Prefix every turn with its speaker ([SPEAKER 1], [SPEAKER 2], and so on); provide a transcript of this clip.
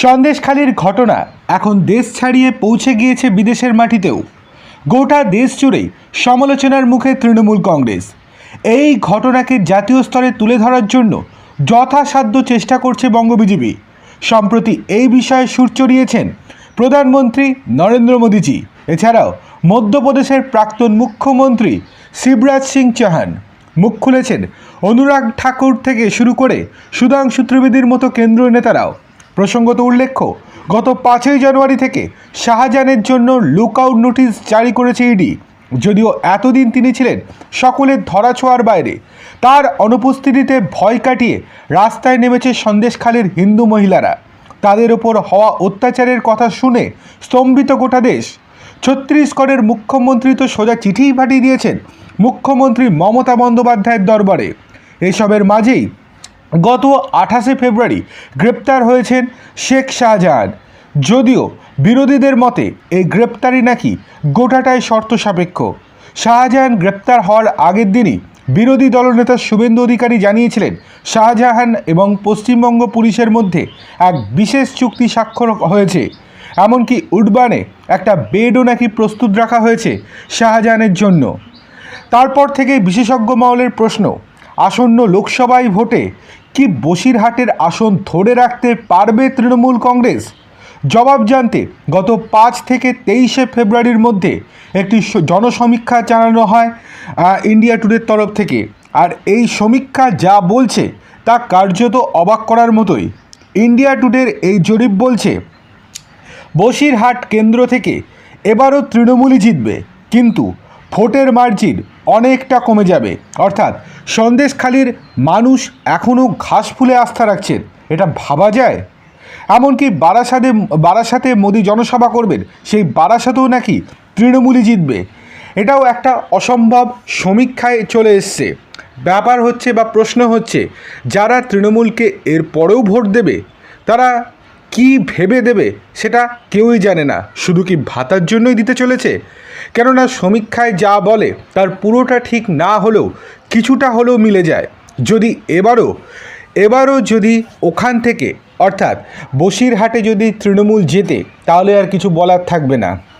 [SPEAKER 1] সন্দেশখালির ঘটনা এখন দেশ ছাড়িয়ে পৌঁছে গিয়েছে বিদেশের মাটিতেও। গোটা দেশ জুড়েই সমালোচনার মুখে তৃণমূল কংগ্রেস। এই ঘটনাকে জাতীয় স্তরে তুলে ধরার জন্য যথাসাধ্য চেষ্টা করছে বঙ্গ বিজেপি সম্প্রতি এই বিষয়ে সুর চড়িয়েছেন প্রধানমন্ত্রী নরেন্দ্র মোদীজি। এছাড়াও মধ্যপ্রদেশের প্রাক্তন মুখ্যমন্ত্রী শিবরাজ সিং চৌহান। মুখ খুলেছেন অনুরাগ ঠাকুর থেকে শুরু করে সুধাংশু ত্রিবেদীর মতো কেন্দ্রীয় নেতারাও। প্রসঙ্গত উল্লেখ্য, গত পাঁচই জানুয়ারি থেকে শাহজাহানের জন্য লুকআউট নোটিশ জারি করেছে ইডি যদিও এতদিন তিনি ছিলেন সকলের ধরাছোঁয়ার বাইরে, তার অনুপস্থিতিতে ভয় কাটিয়ে রাস্তায় নেমেছে সন্দেশখালীর হিন্দু মহিলারা। তাদের ওপর হওয়া অত্যাচারের কথা শুনে স্তম্ভিত গোটা দেশ, ছত্তিশগড়ের মুখ্যমন্ত্রী তো সোজা চিঠিই পাঠিয়ে দিয়েছেন মুখ্যমন্ত্রী মমতা বন্দ্যোপাধ্যায়ের দরবারে। এসবের মাঝেই গত আঠাশে ফেব্রুয়ারি গ্রেপ্তার হয়েছেন শেখ শাহজাহান। যদিও বিরোধীদের মতে এই গ্রেপ্তারি নাকি গোটাটাই শর্ত সাপেক্ষ। শাহজাহান গ্রেপ্তার হওয়ার আগের দিনই বিরোধী দলনেতা শুভেন্দু অধিকারী জানিয়েছিলেন, শাহজাহান এবং পশ্চিমবঙ্গ পুলিশের মধ্যে এক বিশেষ চুক্তি স্বাক্ষর হয়েছে। এমনকি উডবানে একটা বেডও নাকি প্রস্তুত রাখা হয়েছে শাহজাহানের জন্য। তারপর থেকে বিশেষজ্ঞ মহলের প্রশ্ন, আসন্ন লোকসভায় ভোটে কি বসিরহাটের আসন ধরে রাখতে পারবে তৃণমূল কংগ্রেস? জবাব জানতে গত পাঁচ থেকে তেইশে ফেব্রুয়ারির মধ্যে একটি জনসমীক্ষা জানানো হয় ইন্ডিয়া টুডের তরফ থেকে। আর এই সমীক্ষা যা বলছে তা কার্যত অবাক করার মতোই। ইন্ডিয়া টুডের এই জরিপ বলছে, বসিরহাট কেন্দ্র থেকে এবারও তৃণমূলই জিতবে। কিন্তু ভোটের মার্জিন অনেকটা কমে যাবে। অর্থাৎ সন্দেশখালির মানুষ এখনও ঘাস ফুলে আস্থা রাখছেন। এটা ভাবা যায়? এমনকি বারাসাতে বারাসাতে মোদি জনসভা করবেন, সেই বারাসাতেও নাকি তৃণমূলই জিতবে। এটাও একটা অসম্ভব সমীক্ষায় চলে এসছে। ব্যাপার হচ্ছে বা প্রশ্ন হচ্ছে, যারা তৃণমূলকে এর পরেও ভোট দেবে, তারা কি ভেবে দেবে সেটা কেউই জানে না। শুধু কি ভাতার জন্যই দিতে চলেছে? কেননা সমীক্ষায় যা বলে তার পুরোটা ঠিক না হলেও কিছুটা হলেও মিলে যায়। যদি এবারও এবারও যদি ওখান থেকে, অর্থাৎ বসিরহাটে যদি তৃণমূল জেতে, তাহলে আর কিছু বলার থাকবে না।